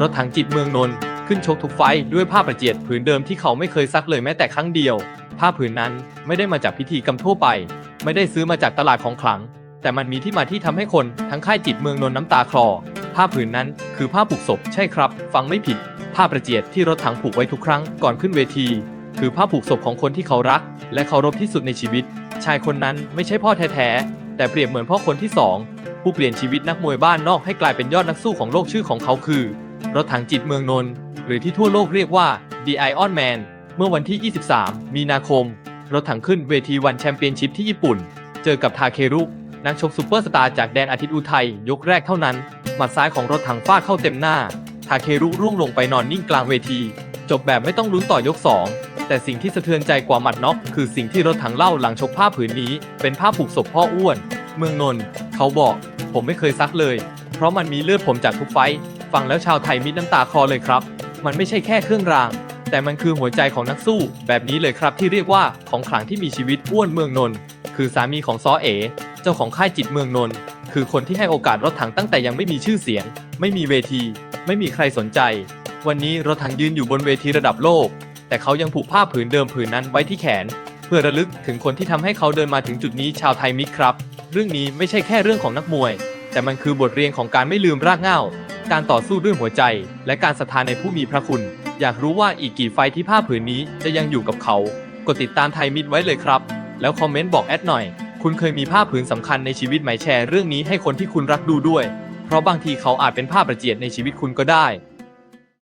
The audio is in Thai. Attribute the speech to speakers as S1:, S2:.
S1: รถถังจิตเมืองนนท์ขึ้นชกทุกไฟด้วยผ้าประเจียดผืนเดิมที่เขาไม่เคยซักเลยแม้แต่ครั้งเดียว ผ้าผืนนั้นไม่ได้มาจากพิธีกรรมทั่วไป ไม่ได้ซื้อมาจากตลาดของขลัง แต่มันมีที่มาที่ทำให้คนทั้งค่ายจิตเมืองนนท์น้ำตาคลอ ผ้าผืนนั้นคือผ้าผูกศพใช่ครับ ฟังไม่ผิด ผ้าประเจียดที่รถถังผูกไว้ทุกครั้งก่อนขึ้นเวที คือผ้าผูกศพของคนที่เขารัก และเคารพที่สุดในชีวิต ชายคนนั้นไม่ใช่พ่อแท้ๆแต่เปรียบเหมือนพ่อคนที่สองผู้เปลี่ยนชีวิตนักมวยบ้านนอกให้กลายเป็นยอดนักสู้ของโลกชื่อของเขาคือ รถถังจิตเมืองนนท์หรือที่ทั่วโลกเรียกว่า The Iron Man เมื่อวันที่ 23 มีนาคม รถถังขึ้นเวทีวันแชมเปี้ยนชิพที่ญี่ปุ่น เจอกับทาเครุนักชกซูเปอร์สตาร์จากแดนอาทิตย์อุทัยยกแรกเท่านั้น หมัดซ้ายของรถถังฟาดเข้าเต็มหน้า ทาเครุร่วงลงไปนอนนิ่งกลางเวที จบแบบไม่ต้องลุ้นต่อยก 2 แต่สิ่งที่สะเทือนใจกว่าหมัดน็อกคือสิ่งที่รถถังเล่าหลังชกผ้าผืนนี้ เป็นผ้าผูกศพพ่ออ้วน เมืองนนท์เขาบอก ผมไม่เคยซักเลย เพราะมันมีเลือดผมจากทุกไฟ ฟังแล้วชาวไทยมิดน้ำตาคอเลยครับ มันไม่ใช่แค่เครื่องราง แต่มันคือหัวใจของนักสู้ แบบนี้เลยครับที่เรียกว่าของขลังที่มีชีวิตอ้วนเมืองนนท์คือสามีของซอเอ เจ้าของค่ายจิตเมืองนนท์คือคนที่ให้โอกาสรถถังตั้งแต่ยังไม่มีชื่อเสียง ไม่มีเวที ไม่มีใครสนใจ วันนี้รถถังยืนอยู่บนเวทีระดับโลก แต่เขายังผูกผ้าผืนเดิมผืนนั้นไว้ที่แขน เพื่อระลึกถึงคนที่ทำให้เขาเดินมาถึงจุดนี้ชาวไทยมิตรครับ เรื่องนี้ไม่ใช่แค่เรื่องของนักมวย แต่มันคือบทเรียนของการไม่ลืมรากเหง้า การต่อสู้ด้วยหัวใจ และการศรัทธาในผู้มีพระคุณ อยากรู้ว่าอีกกี่ไฟที่ผ้าผืนนี้จะยังอยู่กับเขา กดติดตามไทยมิตรไว้เลยครับ แล้วคอมเมนต์บอกแอดหน่อย คุณเคยมีผ้าผืนสำคัญในชีวิตไหมแชร์เรื่องนี้ให้คนที่คุณรักดูด้วย เพราะบางทีเขาอาจเป็นผ้าประเจียดในชีวิตคุณก็ได้